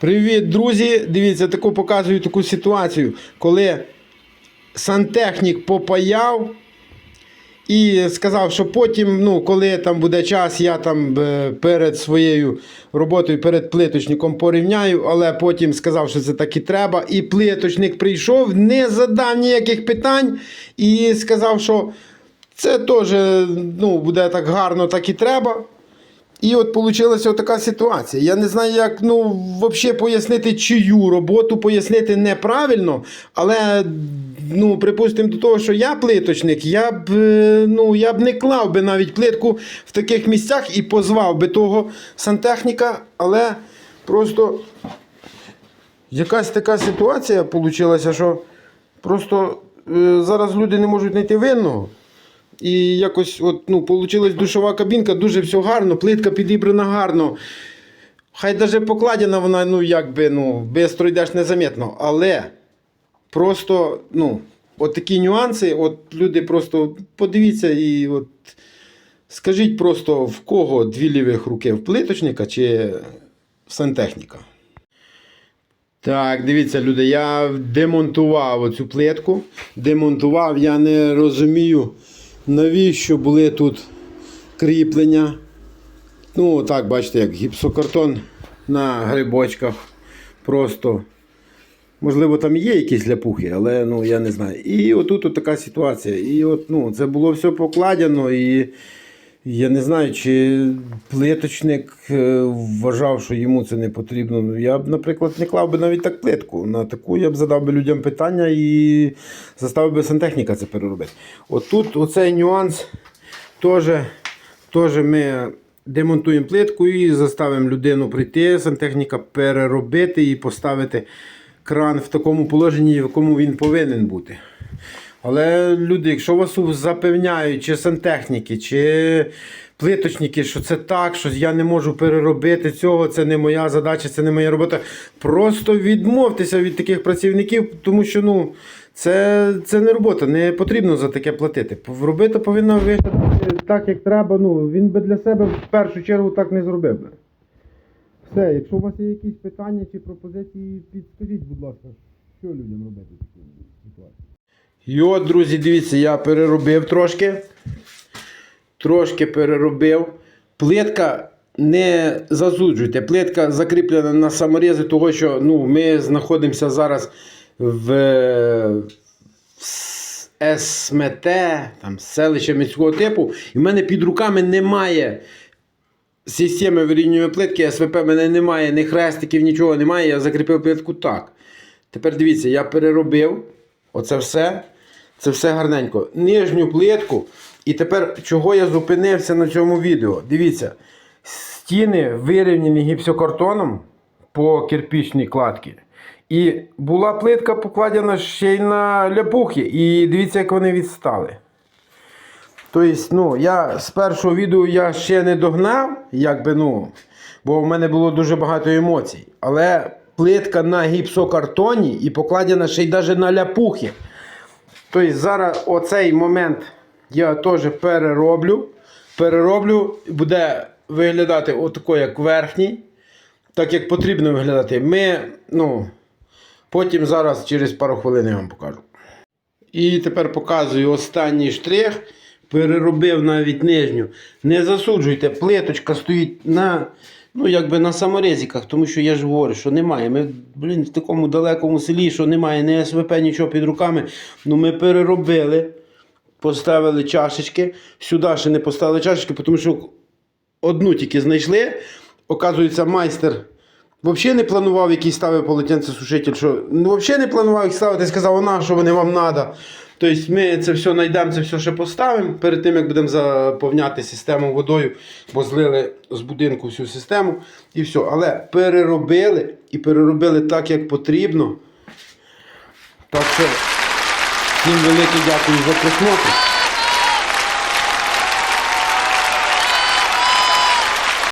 Привіт, друзі! Дивіться, таку показую таку ситуацію, коли сантехнік попаяв і сказав, що потім, ну, коли там буде час, я там е, перед своєю роботою, перед плиточником порівняю, але потім сказав, що це так і треба. І плиточник прийшов, не задав ніяких питань і сказав, що це теж ну, буде так гарно, так і треба. І от вийшла така ситуація. Я не знаю, як ну, взагалі пояснити чию роботу, пояснити неправильно, але ну, припустимо до того, що я плиточник, я б, е, ну, я б не клав би навіть плитку в таких місцях і позвав би того сантехніка, але просто якась така ситуація вийшла, що просто е, зараз люди не можуть знайти винного. І якось от, ну, получилась душова кабінка, дуже все гарно, плитка підібрана гарно. Хай навіть покладена вона, ну, якби, ну, швидко йдеш незаметно. Але просто, ну, от такі нюанси, от люди просто подивіться і от скажіть просто, в кого дві лівих руки, в плиточника чи в сантехніка. Так, дивіться, люди, я демонтував оцю плитку. Демонтував, я не розумію, навіщо були тут кріплення. Ну, так, бачите, як гіпсокартон на грибочках. Просто. Можливо, там є якісь ляпухи, але ну, я не знаю. І отут от така ситуація. І от, ну, це було все покладено. І я не знаю, чи плиточник е, вважав, що йому це не потрібно. Ну, Я б, наприклад, не клав би навіть так плитку. На таку я б задав би людям питання і заставив би сантехніка це переробити. От тут оцей нюанс теж, теж ми демонтуємо плитку і заставимо людину прийти, сантехніка переробити і поставити кран в такому положенні, в якому він повинен бути. Але люди, якщо вас запевняють, чи сантехніки, чи плиточники, що це так, що я не можу переробити цього, це не моя задача, це не моя робота. Просто відмовтеся від таких працівників, тому що ну, це, це не робота, не потрібно за таке платити. Робити повинно виглядати так, як треба. Ну, він би для себе в першу чергу так не зробив би. Все, якщо у вас є якісь питання чи пропозиції, підскажіть, будь ласка, що людям робити в такій ситуації. І от, друзі, дивіться, я переробив трошки. Трошки переробив. Плитка не засуджуйте. Плитка закріплена на саморези, того що ну, ми знаходимося зараз в, СМТ, там, селище міського типу, і в мене під руками немає системи вирівнювання плитки, СВП в мене немає, ні хрестиків, нічого немає. Я закріпив плитку так. Тепер дивіться, я переробив оце все. Це все гарненько. Нижню плитку. І тепер, чого я зупинився на цьому відео? Дивіться, стіни вирівняні гіпсокартоном по кирпічній кладці. І була плитка покладена ще й на ляпухи. І дивіться, як вони відстали. Тобто, ну, я з першого відео я ще не догнав, якби, ну, бо в мене було дуже багато емоцій. Але плитка на гіпсокартоні і покладена ще й навіть на ляпухи. Тобто зараз оцей момент я теж перероблю. Перероблю, буде виглядати отако, як верхній, так як потрібно виглядати. Ми, ну, потім зараз через пару хвилин я вам покажу. І тепер показую останній штрих. Переробив навіть нижню. Не засуджуйте, плиточка стоїть на ну, якби на саморезиках, тому що я ж говорю, що немає. Ми блін, в такому далекому селі, що немає ні СВП, нічого під руками. Ну ми переробили, поставили чашечки. Сюди ще не поставили чашечки, тому що одну тільки знайшли. Оказується, майстер взагалі не планував, який ставив полотенце сушитель, що ну, взагалі не планував їх ставити, сказав, вона, що вони вам треба. Тобто ми це все знайдемо, це все ще поставимо перед тим, як будемо заповняти систему водою, бо злили з будинку всю систему і все. Але переробили і переробили так, як потрібно. Так що всім велике дякую за просмотр.